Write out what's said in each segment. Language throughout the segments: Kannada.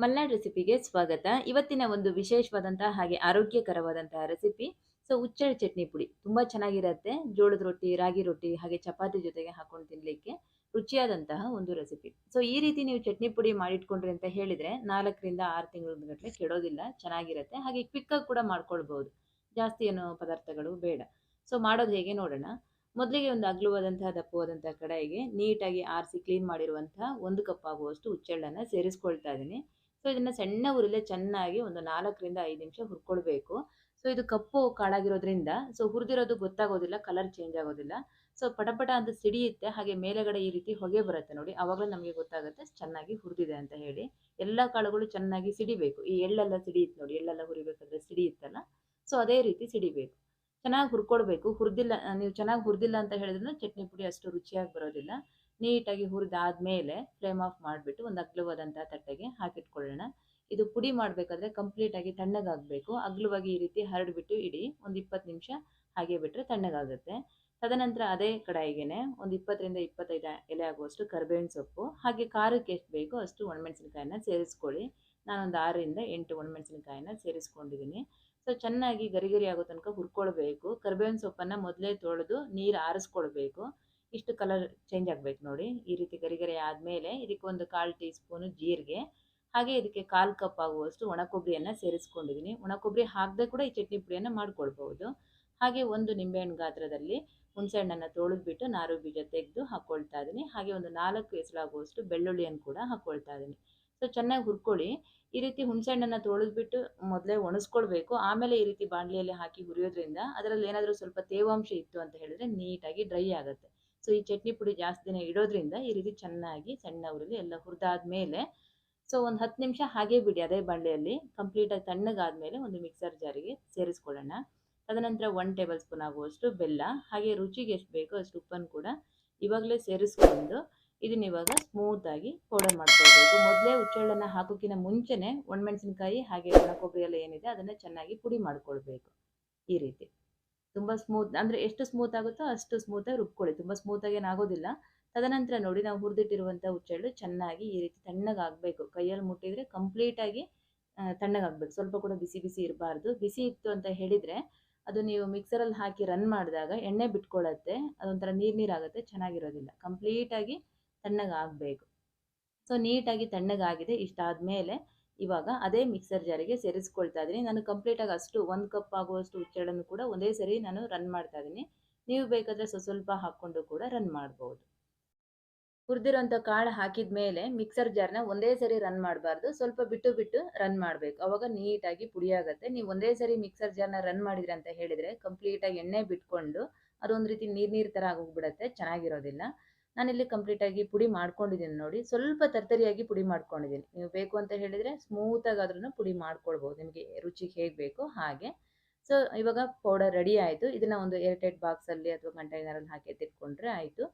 ಮಲ್ನಾಡ್ ರೆಸಿಪಿಗೆ ಸ್ವಾಗತ. ಇವತ್ತಿನ ಒಂದು ವಿಶೇಷವಾದಂತಹ ಹಾಗೆ ಆರೋಗ್ಯಕರವಾದಂತಹ ರೆಸಿಪಿ. ಸೊ, ಉಚ್ಚಳ ಚಟ್ನಿ ಪುಡಿ. ತುಂಬಾ ಚೆನ್ನಾಗಿರುತ್ತೆ. ಜೋಳದ ರೊಟ್ಟಿ, ರಾಗಿ ರೊಟ್ಟಿ, ಹಾಗೆ ಚಪಾತಿ ಜೊತೆಗೆ ಹಾಕೊಂಡು ತಿನ್ನಲಿಕ್ಕೆ ರುಚಿಯಾದಂತಹ ಒಂದು ರೆಸಿಪಿ. ಸೊ, ಈ ರೀತಿ ನೀವು ಚಟ್ನಿ ಪುಡಿ ಮಾಡಿಟ್ಕೊಂಡ್ರಿ ಅಂತ ಹೇಳಿದ್ರೆ ನಾಲ್ಕರಿಂದ ಆರು ತಿಂಗಳ ಗಟ್ಟಲೆ ಕೆಡೋದಿಲ್ಲ. ಚೆನ್ನಾಗಿರುತ್ತೆ. ಹಾಗೆ ಕ್ವಿಕ್ಕಾಗಿ ಕೂಡ ಮಾಡ್ಕೊಳ್ಬಹುದು ಜಾಸ್ತಿ ಏನೋ ಪದಾರ್ಥಗಳು ಬೇಡ. ಸೊ, ಮಾಡೋದು ಹೇಗೆ ನೋಡೋಣ. ಮೊದಲಿಗೆ ಒಂದು ಅಗ್ಲುವಾದಂತಹ, ದಪ್ಪವಾದಂತಹ ಕಡಾಯಿಗೆ ನೀಟಾಗಿ ಆರಿಸಿ ಕ್ಲೀನ್ ಮಾಡಿರುವಂತಹ ಒಂದು ಕಪ್ ಆಗುವಷ್ಟು ಉಚ್ಚೆಳ್ಳನ್ನು ಸೇರಿಸ್ಕೊಳ್ತಾ ಇದ್ದೀನಿ. ಸೊ ಇದನ್ನು ಸಣ್ಣ ಉರಿಲೆ ಚೆನ್ನಾಗಿ ಒಂದು ನಾಲ್ಕರಿಂದ ಐದು ನಿಮಿಷ ಹುರ್ಕೊಳ್ಬೇಕು. ಸೊ ಇದು ಕಪ್ಪು ಕಾಳಾಗಿರೋದ್ರಿಂದ ಸೊ ಹುರಿದಿರೋದು ಗೊತ್ತಾಗೋದಿಲ್ಲ ಕಲರ್ ಚೇಂಜ್ ಆಗೋದಿಲ್ಲ. ಸೊ ಪಟಪಟ ಅಂತ ಸಿಡಿಯುತ್ತೆ, ಹಾಗೆ ಮೇಲೆಗಡೆ ಈ ರೀತಿ ಹೊಗೆ ಬರುತ್ತೆ ನೋಡಿ. ಅವಾಗಲೂ ನಮಗೆ ಗೊತ್ತಾಗುತ್ತೆ, ಚೆನ್ನಾಗಿ ಹುರಿದಿದೆ ಅಂತ ಹೇಳಿ. ಎಲ್ಲ ಕಾಳುಗಳು ಚೆನ್ನಾಗಿ ಸಿಡಿಬೇಕು. ಈ ಎಳ್ಳೆಲ್ಲ ಸಿಡಿಯುತ್ತೆ ನೋಡಿ, ಎಳ್ಳೆಲ್ಲ ಹುರಿಬೇಕಾದ್ರೆ ಸಿಡಿಯುತ್ತಲ್ಲ? ಸೊ ಅದೇ ರೀತಿ ಸಿಡಿಬೇಕು. ಚೆನ್ನಾಗಿ ಹುರ್ಕೊಳ್ಬೇಕು. ಹುರಿದಿಲ್ಲ, ನೀವು ಚೆನ್ನಾಗಿ ಹುರಿದಿಲ್ಲ ಅಂತ ಹೇಳಿದ್ರೆ ಚಟ್ನಿ ಪುಡಿ ಅಷ್ಟು ರುಚಿಯಾಗಿ ಬರೋದಿಲ್ಲ. ನೀಟಾಗಿ ಹುರಿದಾದ್ಮೇಲೆ ಫ್ಲೇಮ್ ಆಫ್ ಮಾಡಿಬಿಟ್ಟು ಒಂದು ಅಗ್ಲವಾದಂಥ ತಟ್ಟೆಗೆ ಹಾಕಿಟ್ಕೊಳ್ಳೋಣ. ಇದು ಪುಡಿ ಮಾಡಬೇಕಾದ್ರೆ ಕಂಪ್ಲೀಟಾಗಿ ತಣ್ಣಗಾಗಬೇಕು. ಅಗ್ಲವಾಗಿ ಈ ರೀತಿ ಹರಡಿಬಿಟ್ಟು ಇಡಿ. ಒಂದು ಇಪ್ಪತ್ತು ನಿಮಿಷ ಹಾಗೆ ಬಿಟ್ಟರೆ ತಣ್ಣಗಾಗುತ್ತೆ. ತದನಂತರ ಅದೇ ಕಡಾಯಿಗೆನೆ ಒಂದು ಇಪ್ಪತ್ತರಿಂದ ಇಪ್ಪತ್ತೈದು ಎಲೆ ಆಗುವಷ್ಟು ಕರ್ಬೇವಿನ ಸೊಪ್ಪು, ಹಾಗೆ ಖಾರಕ್ಕೆ ಎಷ್ಟು ಬೇಕೋ ಅಷ್ಟು ಒಣಮೆಣಸಿನಕಾಯಿನ ಸೇರಿಸ್ಕೊಳ್ಳಿ. ನಾನೊಂದು ಆರರಿಂದ ಎಂಟು ಒಣಮೆಣಸಿನಕಾಯಿನ ಸೇರಿಸ್ಕೊಂಡಿದ್ದೀನಿ ಸೊ, ಚೆನ್ನಾಗಿ ಗರಿಗರಿ ಗರಿ ಆಗೋ ತನಕ ಹುರ್ಕೊಳ್ಬೇಕು. ಕರ್ಬೇವಿನ ಸೊಪ್ಪನ್ನು ಮೊದಲೇ ತೊಳೆದು ನೀರು ಆರಿಸ್ಕೊಳ್ಬೇಕು. ಇಷ್ಟು ಕಲರ್ ಚೇಂಜ್ ಆಗಬೇಕು ನೋಡಿ. ಈ ರೀತಿ ಗರಿ ಗರಿ ಆದಮೇಲೆ ಇದಕ್ಕೆ ಒಂದು ಕಾಲು ಟೀ ಸ್ಪೂನು ಜೀರಿಗೆ, ಹಾಗೆ ಇದಕ್ಕೆ ಕಾಲು ಕಪ್ ಆಗುವಷ್ಟು ಒಣ ಕೊಬ್ಬರಿಯನ್ನು ಸೇರಿಸ್ಕೊಂಡಿದ್ದೀನಿ ಒಣ ಕೊಬ್ಬರಿ ಹಾಕದೆ ಕೂಡ ಈ ಚಟ್ನಿ ಪುಡಿಯನ್ನು ಮಾಡ್ಕೊಳ್ಬಹುದು. ಹಾಗೆ ಒಂದು ನಿಂಬೆಹಣ್ಣು ಗಾತ್ರದಲ್ಲಿ ಹುಣಸೆಹಣ್ಣನ್ನು ತೊಳೆದ್ಬಿಟ್ಟು ನಾರು ಬೀಜ ತೆಗೆದು ಹಾಕ್ಕೊಳ್ತಾ ಇದ್ದೀನಿ ಹಾಗೆ ಒಂದು ನಾಲ್ಕು ಎಸಳಾಗುವಷ್ಟು ಬೆಳ್ಳುಳ್ಳಿಯನ್ನು ಕೂಡ ಹಾಕ್ಕೊಳ್ತಾ ಇದ್ದೀನಿ ಸೊ ಚೆನ್ನಾಗಿ ಹುರ್ಕೊಳ್ಳಿ. ಈ ರೀತಿ ಹುಣಸೆಹಣ್ಣನ್ನು ತೊಳೆದ್ಬಿಟ್ಟು ಮೊದಲೇ ಒಣಸ್ಕೊಳ್ಬೇಕು. ಆಮೇಲೆ ಈ ರೀತಿ ಬಾಣಲಿಯಲ್ಲಿ ಹಾಕಿ ಹುರಿಯೋದ್ರಿಂದ ಅದರಲ್ಲಿ ಏನಾದರೂ ಸ್ವಲ್ಪ ತೇವಾಂಶ ಇತ್ತು ಅಂತ ಹೇಳಿದ್ರೆ ನೀಟಾಗಿ ಡ್ರೈ ಆಗುತ್ತೆ. ಸೊ, ಈ ಚಟ್ನಿ ಪುಡಿ ಜಾಸ್ತಿ ದಿನ ಇಡೋದ್ರಿಂದ ಈ ರೀತಿ ಚೆನ್ನಾಗಿ ಸಣ್ಣ ಉರಿಲಿ ಎಲ್ಲ ಹುರಿದಾದ್ಮೇಲೆ ಸೊ, ಒಂದು ಹತ್ತು ನಿಮಿಷ ಹಾಗೆ ಬಿಡಿ ಅದೇ ಬಾಣಲೆಯಲ್ಲಿ ಕಂಪ್ಲೀಟಾಗಿ ತಣ್ಣಗಾದ್ಮೇಲೆ ಒಂದು ಮಿಕ್ಸರ್ ಜಾರಿಗೆ ಸೇರಿಸ್ಕೊಳ್ಳೋಣ. ತದನಂತರ ಒನ್ ಟೇಬಲ್ ಸ್ಪೂನ್ ಆಗುವಷ್ಟು ಬೆಲ್ಲ, ಹಾಗೆ ರುಚಿಗೆ ಎಷ್ಟು ಬೇಕೋ ಅಷ್ಟು ಉಪ್ಪನ್ನು ಕೂಡ ಇವಾಗಲೇ ಸೇರಿಸ್ಕೊಂಡು ಇದನ್ನ ಇವಾಗ ಸ್ಮೂತಾಗಿ ಪೌಡರ್ ಮಾಡ್ಕೊಳ್ಬೇಕು. ಮೊದಲೇ ಹುಚ್ಚೆಳ್ಳನ್ನು ಹಾಕೋಕ್ಕಿಂತ ಮುಂಚೆನೇ ಒಣಮೆಣಸಿನಕಾಯಿ ಹಾಗೆ ಒಣ ಕೊಬ್ಬರಿ ಎಲ್ಲ ಏನಿದೆ ಅದನ್ನು ಚೆನ್ನಾಗಿ ಪುಡಿ ಮಾಡ್ಕೊಳ್ಬೇಕು. ಈ ರೀತಿ. ತುಂಬ ಸ್ಮೂತ್ ಅಂದರೆ ಎಷ್ಟು ಸ್ಮೂತ್ ಆಗುತ್ತೋ ಅಷ್ಟು ಸ್ಮೂತಾಗಿ ರುಬ್ಕೊಳ್ಳಿ. ತುಂಬ ಸ್ಮೂತಾಗಿ ಏನಾಗೋದಿಲ್ಲ. ತದನಂತರ ನೋಡಿ ನಾವು ಹುರಿದಿಟ್ಟಿರುವಂಥ ಹುಚ್ಚೆಳ್ಳು ಚೆನ್ನಾಗಿ ಈ ರೀತಿ ತಣ್ಣಗಾಗಬೇಕು ಕೈಯಲ್ಲಿ ಮುಟ್ಟಿದರೆ ಕಂಪ್ಲೀಟಾಗಿ ತಣ್ಣಗಾಗಬೇಕು ಸ್ವಲ್ಪ ಕೂಡ ಬಿಸಿ ಬಿಸಿ ಇರಬಾರ್ದು. ಬಿಸಿ ಇತ್ತು ಅಂತ ಹೇಳಿದರೆ ಅದು ನೀವು ಮಿಕ್ಸರಲ್ಲಿ ಹಾಕಿ ರನ್ ಮಾಡಿದಾಗ ಎಣ್ಣೆ ಬಿಟ್ಕೊಳ್ಳುತ್ತೆ. ಅದೊಂಥರ ನೀರು ನೀರಾಗುತ್ತೆ ಚೆನ್ನಾಗಿರೋದಿಲ್ಲ. ಕಂಪ್ಲೀಟಾಗಿ ತಣ್ಣಗಾಗಬೇಕು ಸೊ ನೀಟಾಗಿ ತಣ್ಣಗಾಗಿದೆ. ಇಷ್ಟಾದಮೇಲೆ ಇವಾಗ ಅದೇ ಮಿಕ್ಸರ್ ಜಾರಿಗೆ ಸೇರಿಸ್ಕೊಳ್ತಾ ಇದ್ದೀನಿ. ನಾನು ಕಂಪ್ಲೀಟಾಗಿ ಅಷ್ಟು ಒಂದು ಕಪ್ ಆಗುವಷ್ಟು ಉಚ್ಚಳನ್ನು ಕೂಡ ಒಂದೇ ಸರಿ ನಾನು ರನ್ ಮಾಡ್ತಾ ಇದ್ದೀನಿ. ನೀವು ಬೇಕಾದರೆ ಸ್ವಲ್ಪ ಸ್ವಲ್ಪ ಹಾಕ್ಕೊಂಡು ಕೂಡ ರನ್ ಮಾಡ್ಬೋದು. ಹುರಿದಿರೋಂಥ ಕಾಳು ಹಾಕಿದ ಮೇಲೆ ಮಿಕ್ಸರ್ ಜಾರ್ನ ಒಂದೇ ಸರಿ ರನ್ ಮಾಡಬಾರ್ದು. ಸ್ವಲ್ಪ ಬಿಟ್ಟು ಬಿಟ್ಟು ರನ್ ಮಾಡಬೇಕು. ಅವಾಗ ನೀಟಾಗಿ ಪುಡಿ ಆಗುತ್ತೆ. ನೀವು ಒಂದೇ ಸರಿ ಮಿಕ್ಸರ್ ಜಾರ್ನ ರನ್ ಮಾಡಿದ್ರೆ ಅಂತ ಹೇಳಿದರೆ ಕಂಪ್ಲೀಟಾಗಿ ಎಣ್ಣೆ ಬಿಟ್ಕೊಂಡು ಅದೊಂದು ರೀತಿ ನೀರು ನೀರು ಥರ ಆಗೋಗ್ಬಿಡತ್ತೆ. ಚೆನ್ನಾಗಿರೋದಿಲ್ಲ. ನಾನಿಲ್ಲಿ ಕಂಪ್ಲೀಟಾಗಿ ಪುಡಿ ಮಾಡ್ಕೊಂಡಿದ್ದೀನಿ ನೋಡಿ. ಸ್ವಲ್ಪ ತರ್ತರಿಯಾಗಿ ಪುಡಿ ಮಾಡ್ಕೊಂಡಿದ್ದೀನಿ. ನೀವು ಬೇಕು ಅಂತ ಹೇಳಿದರೆ ಸ್ಮೂತಾಗಾದ್ರೂ ಪುಡಿ ಮಾಡ್ಕೊಳ್ಬೋದು. ನಿಮಗೆ ರುಚಿಗೆ ಹೇಗೆ ಬೇಕೋ ಹಾಗೆ. ಸೊ ಇವಾಗ ಪೌಡರ್ ರೆಡಿ ಆಯಿತು. ಇದನ್ನು ಒಂದು ಏರ್ಟೈಟ್ ಬಾಕ್ಸಲ್ಲಿ ಅಥವಾ ಕಂಟೈನರಲ್ಲಿ ಹಾಕಿ ಎತ್ತಿಟ್ಕೊಂಡ್ರೆ ಆಯಿತು.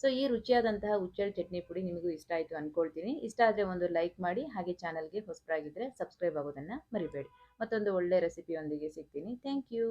ಸೊ ಈ ರುಚಿಯಾದಂತಹ ಉಚ್ಚಳ ಚಟ್ನಿ ಪುಡಿ ನಿಮಗೂ ಇಷ್ಟ ಆಯಿತು ಅಂದ್ಕೊಳ್ತೀನಿ ಇಷ್ಟ ಆದರೆ ಒಂದು ಲೈಕ್ ಮಾಡಿ, ಹಾಗೆ ಚಾನಲ್ಗೆ ಹೊಸಬರಾಗಿದ್ದರೆ ಸಬ್ಸ್ಕ್ರೈಬ್ ಆಗೋದನ್ನು ಮರಿಬೇಡಿ. ಮತ್ತೊಂದು ಒಳ್ಳೆ ರೆಸಿಪಿಯೊಂದಿಗೆ ಸಿಗ್ತೀನಿ. Thank you